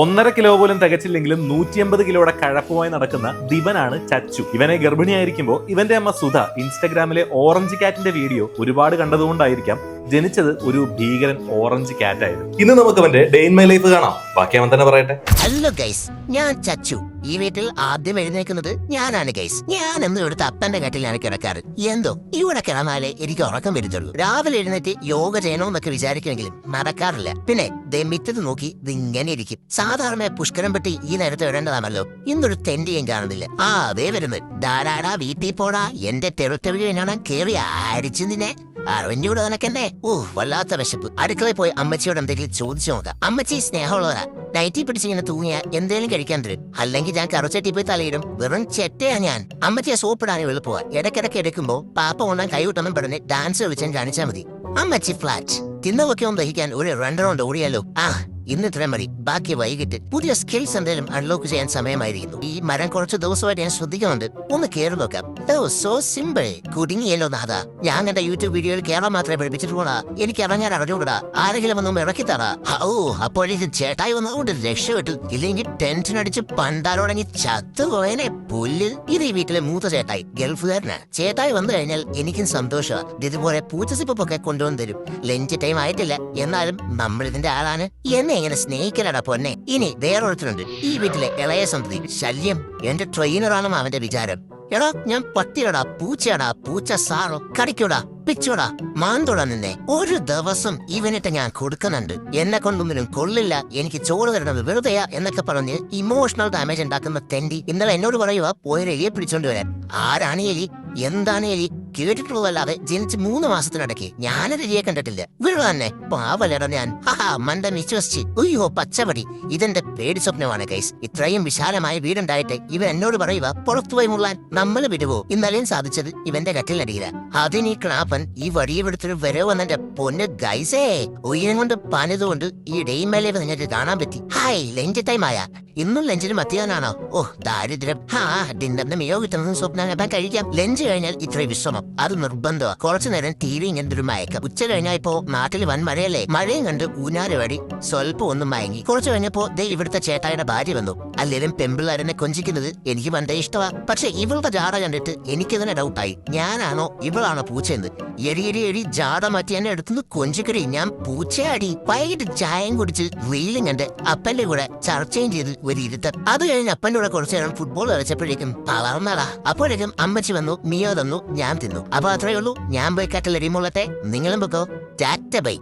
ഒന്നര കിലോ പോലും തികച്ചില്ലെങ്കിലും നൂറ്റിയമ്പത് കിലോയുടെ കഴപ്പുമായി നടക്കുന്ന ദിവനാണ് ചച്ചു. ഇവനെ ഗർഭിണിയായിരിക്കുമ്പോൾ ഇവന്റെ അമ്മ സുധ ഇൻസ്റ്റഗ്രാമിലെ ഓറഞ്ച് കാറ്റിന്റെ വീഡിയോ ഒരുപാട് കണ്ടതുകൊണ്ടായിരിക്കാം ജനിച്ചത് ഒരു ഭീകരൻ ഓറഞ്ച് കാറ്റ് ആയിരുന്നു ഇന്ന് നമുക്ക് അവന്റെ ഡേ ഇൻ മൈ ലൈഫ് കാണാം. ബാക്കി അവൻ തന്നെ പറയട്ടെ. ഹലോ ഗൈസ് ഞാൻ ചച്ചു. ഈ വീട്ടിൽ ആദ്യം എഴുന്നേക്കുന്നത് ഞാനാണ് കേസ് ഞാൻ എന്നും ഇവിടുത്തെ അപ്പന്റെ കട്ടിലാണ് കിടക്കാറ്. എന്തോ? ഇവിടെ കിടന്നാലേ എനിക്ക് ഉറക്കം വരുത്തുള്ളൂ രാവിലെ എഴുന്നേറ്റ് യോഗ ചെയ്യണമെന്നൊക്കെ വിചാരിക്കുമെങ്കിലും നടക്കാറില്ല. പിന്നെ ദമിറ്റത് നോക്കി ഇതിങ്ങനെ ഇരിക്കും. സാധാരണ പുഷ്കരം പെട്ടി ഈ നേരത്തെ ഇടേണ്ടതാണല്ലോ. ഇന്നൊരു തെണ്ടിയും കാണുന്നില്ല. ആ അതേ വരുന്നത് ധാരാടാ വീട്ടിൽ പോടാ. എന്റെ ടെറിട്ടറി കേറി ആരിച്ചു നിന്നെ. അറിഞ്ഞൂടെ നിനക്കെന്നെ. ഓ വല്ലാത്ത വിശപ്പ്. അടുക്കളയിൽ പോയി അമ്മച്ചിയോട് എന്തെങ്കിലും ചോദിച്ചു നോക്കാം. അമ്മച്ചി സ്നേഹമുള്ളതാ നൈറ്റി പിടിച്ചിങ്ങനെ തൂങ്ങിയ എന്തേലും കഴിക്കാൻ തരും. അല്ലെങ്കിൽ ഞാൻ കറുച്ചട്ടി പോയി തലയിടും. വെറും ചെറ്റയാ ഞാൻ. അമ്മച്ചിയെ സോപ്പിടാൻ എളുപ്പമാ ഇടയ്ക്കിടയ്ക്ക് എടുക്കുമ്പോ പാപ്പ കൊണ്ടാൻ കൈവിട്ടെന്നും പെടുന്നെ ഡാൻസ് കളിച്ചാൽ കാണിച്ചാൽ മതി. അമ്മച്ചി ഫ്ലാറ്റ് തിന്നവൊക്കെ ഒന്ന് ദഹിക്കാൻ ഒരു രണ്ടെണ്ണം ഓടിയാലോ? ആ ഇന്ന് ഇത്രയും മതി. ബാക്കി വൈകിട്ട് പുതിയ സ്കിൽസ് എന്തെങ്കിലും അൺലോക്ക് ചെയ്യാൻ സമയമായിരിക്കുന്നു. ഈ മരം കുറച്ച് ദിവസമായിട്ട് ഞാൻ ശ്രദ്ധിക്കുന്നുണ്ട്. ഒന്ന് കയറി നോക്കാം. സോ സിമ്പിൾ കുടുങ്ങിയല്ലോ നാഥ. ഞാൻ എന്റെ യൂട്യൂബ് വീഡിയോയിൽ കേരളം മാത്രമേ പഠിപ്പിച്ചിട്ടുള്ളൂ. എനിക്ക് ഇറങ്ങാൻ അറിഞ്ഞുകൂടാ. ആരെങ്കിലും ഒന്നും ഇറക്കി തറ ഓ അപ്പോഴേക്ക് ചേട്ടായി വന്നതുകൊണ്ട് രക്ഷപ്പെട്ടു. ഇല്ലെങ്കിൽ ടെൻഷൻ അടിച്ച് പണ്ടാലോടങ്ങി ചത്തുപോയനെ. പുല്ല്. ഇത് ഈ വീട്ടിലെ മൂത്ത ചേട്ടായി ഗൾഫുകാരനാ. ചേട്ടായി വന്നു കഴിഞ്ഞാൽ എനിക്കും സന്തോഷമാണ് ഇതുപോലെ പൂച്ചസിപ്പൊക്കെ കൊണ്ടുവന്ന് തരും. ലഞ്ച് ടൈം ആയിട്ടില്ല. എന്നാലും നമ്മൾ ഇതിന്റെ ആളാണ്. എന്നെ എങ്ങനെ സ്നേഹിക്കലടാ പൊന്നെ. ഇനി വേറൊരുത്തരുണ്ട്. ഈ വീട്ടിലെ ഇളയ സന്തതി ശല്യം. എന്റെ ട്രെയിനറാണ് അവന്റെ വിചാരം. എടാ ഞാൻ പട്ടിയടാ പൂച്ചയടാ പൂച്ച സാറോ കടിക്കൂടാ പിച്ചോടാ മാന്തോടാ നിന്നെ. ഒരു ദിവസം ഇവനിട്ട് ഞാൻ കൊടുക്കുന്നുണ്ട്. എന്നെ കൊണ്ടൊന്നിനും കൊള്ളില്ല. എനിക്ക് ചോറ് തരണത് വെറുതെയാ എന്നൊക്കെ പറഞ്ഞ് ഇമോഷണൽ ഡാമേജ് ഉണ്ടാക്കുന്ന തെണ്ടി ഇന്നലെ എന്നോട് പറയുക പോയൊരു എലിയെ പിടിച്ചോണ്ട് വരാൻ. ആരാണ് എലി? എന്താണ് എലി? കേട്ടിട്ടുള്ളതല്ലാതെ ജനിച്ച് മൂന്ന് മാസത്തിനിടയ്ക്ക് ഞാനൊരു എലിയെ കണ്ടിട്ടില്ല. വീഴ തന്നെ. പാവലട ഞാൻ. ഹാ മണ്ടൻ വിശ്വസിച്ച്. ഉയ്യോ പച്ചപടി ഇതെന്റെ പേടി സ്വപ്നമാണ് കൈസ് ഇത്രയും വിശാലമായ വീടുണ്ടായിട്ട് ഇവൻ എന്നോട് പറയുക പുറത്തുപോയി മുള്ളാൻ നമ്മൾ വിടുവോ? ഇന്നലെയും സാധിച്ചത് ഇവന്റെ കട്ടിലടിയില്ല അതിന് ഈ ക്ലാപ്പൻ ഈ വടിയെ വിടുത്തൊരു വരവ് വന്നെന്റെ പൊന്ന് ഗൈസേ ഉയരം കൊണ്ട് പണിതുകൊണ്ട് ഈ ഡെയിം മേലെ നിങ്ങൾക്ക് കാണാൻ പറ്റി. ഹായ് ലഞ്ച് ടൈം ആയ. ഇന്നും ലഞ്ചിന് മത്തിയാനാണോ? ഓ ദാരിദ്ര്യം. ഹാ ഡിന്നറിന് മിയോ കിട്ടുന്നതും സ്വപ്നം കഴിക്കാം. ലഞ്ച് കഴിഞ്ഞാൽ ഇത്രയും വിശ്രമം. അത് നിർബന്ധമാ കുറച്ചു നേരം ടി വി ഇങ്ങനത്തെ ഒരു മയക്കം. ഉച്ച കഴിഞ്ഞപ്പോ നാട്ടിൽ വൻ മഴയല്ലേ? മഴയും കണ്ട് ഊനാര് വഴി സ്വല്പം ഒന്നും മയങ്ങി. കുറച്ചു കഴിഞ്ഞപ്പോ ദേ ഇവിടുത്തെ ചേട്ടായുടെ ഭാര്യ വന്നു. അല്ലേലും പെമ്പിളാരനെ കൊഞ്ചിക്കുന്നത് എനിക്ക് പണ്ടേ ഇഷ്ടമാ പക്ഷെ ഇവളുടെ ജാട കണ്ടിട്ട് എനിക്ക് തന്നെ ഡൗട്ടായി ഞാനാണോ ഇവളാണോ പൂച്ചയെന്ന്? എരി എരി എരി ജാട മാറ്റി എന്നെ എടുത്തുനിന്ന് കൊഞ്ചിക്കടി. ഞാൻ പൂച്ചയാടി. വൈകിട്ട് ചായം കുടിച്ച് റീലും കണ്ട് അപ്പന്റെ കൂടെ ചർച്ചയും ചെയ്ത് ഒരു ഇരുത്തം. അത് കഴിഞ്ഞ് അപ്പന്റെ കൂടെ കുറച്ചു നേരം ഫുട്ബോൾ കളിച്ചപ്പോഴേക്കും തളർന്നടാ അപ്പോഴേക്കും അമ്മച്ചി വന്നു മിയോ തന്നു ഞാൻ തിന്നു. അപ്പൊ അത്രയേ ഉള്ളൂ. ഞാൻ പോയി കട്ടിൽ എരിമുള്ളത്തെ നിങ്ങളും പൊക്കോ. Tata bye.